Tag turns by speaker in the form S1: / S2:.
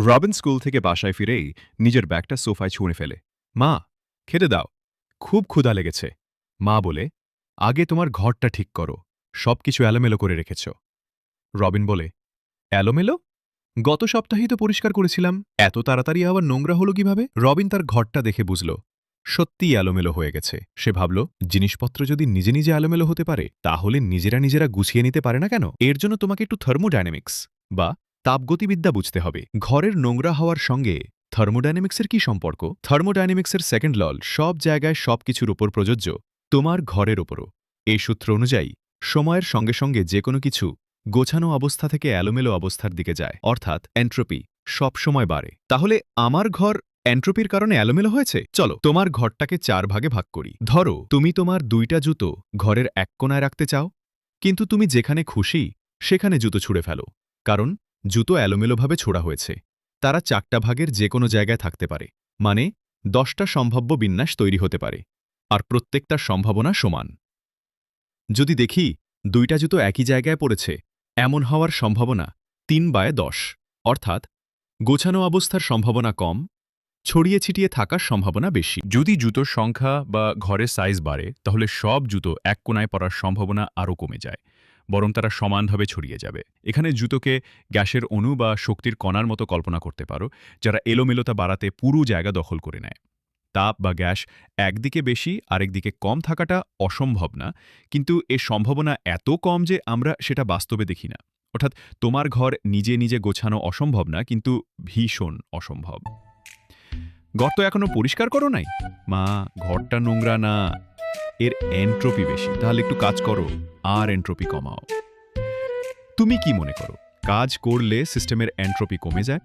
S1: Robin school থেকে বাসায় ফিরেই নিজের ব্যাগটা সোফায় ছুঁড়ে ফেলে। মা, খেতে দাও। খুব ক্ষুধা লেগেছে। মা বলে, আগে তোমার ঘরটা ঠিক করো। সবকিছু এলোমেলো করে রেখেছ। রবিন বলে, এলোমেলো? গত সপ্তাহেই তো পরিষ্কার করেছিলাম। এত তাড়াতাড়ি আবার নোংরা হলো কীভাবে? রবিন তার ঘরটা দেখে বুঝল, সত্যিই এলোমেলো হয়ে গেছে। সে ভাবল, জিনিসপত্র যদি নিজে নিজে এলোমেলো হতে পারে, তাহলে নিজেরা নিজেরা গুছিয়ে নিতে পারে না কেন? এর জন্য তোমাকে একটু থার্মোডাইনামিক্স বা তাপগতিবিদ্যা বুঝতে হবে। ঘরের নোংরা হওয়ার সঙ্গে থার্মোডাইনামিক্সের কি সম্পর্ক? থার্মোডাইনামিক্সের সেকেন্ড লল সব জায়গায় সবকিছুর উপর প্রযোজ্য, তোমার ঘরের ওপরও এই সূত্র অনুযায়ী, সময়ের সঙ্গে সঙ্গে যে কোনো কিছু গোছানো অবস্থা থেকে অ্যালোমেলো অবস্থার দিকে যায়, অর্থাৎ এন্ট্রপি সব সময় বাড়ে। তাহলে আমার ঘর এন্ট্রপির কারণে অ্যালোমেলো হয়েছে? চলো, তোমার ঘরটাকে চার ভাগে ভাগ করি। ধরো, তুমি তোমার দুইটা জুতো ঘরের এক কোনায় রাখতে চাও, কিন্তু তুমি যেখানে খুশি, সেখানে জুতো ছুঁড়ে ফেলো। কারণ জুতো এলোমেলোভাবে ছোড়া হয়েছে। তারা চারটা ভাগের যে কোনো জায়গায় থাকতে পারে মানে দশটা সম্ভাব্য বিন্যাস তৈরি হতে পারে, আর প্রত্যেকটার সম্ভাবনা সমান। যদি দেখি দুইটা জুতো একই জায়গায় পড়েছে, এমন হওয়ার সম্ভাবনা তিন বায় দশ, অর্থাৎ গোছানো অবস্থার সম্ভাবনা কম, ছড়িয়ে ছিটিয়ে থাকার সম্ভাবনা বেশি।
S2: যদি জুতোর সংখ্যা বা ঘরের সাইজ বাড়ে, তাহলে সব জুতো এক কোনায় পড়ার সম্ভাবনা আরও কমে যায়। বরং তারা সমানভাবে ছড়িয়ে যাবে। এখানে জুতোকে গ্যাসের অণু বা শক্তির কণার মতো কল্পনা করতে পারো, যারা এলোমেলোতা বাড়াতে পুরো জায়গা দখল করে নেয়। তাপ বা গ্যাস একদিকে বেশি, আরেকদিকে কম থাকাটা অসম্ভব না, কিন্তু এর সম্ভাবনা এত কম যে আমরা সেটা বাস্তবে দেখি না। অর্থাৎ তোমার ঘর নিজে নিজে গোছানো অসম্ভব না, কিন্তু ভীষণ অসম্ভব। ঘর তো এখনও পরিষ্কার করো নাই? মা, ঘরটা নোংরা না। এর এন্ট্রপি বেশি। তাহলে একটু কাজ করো, আর এন্ট্রপি কমাও। তুমি কি মনে করো, কাজ করলে সিস্টেমের এন্ট্রপি কমে যায়?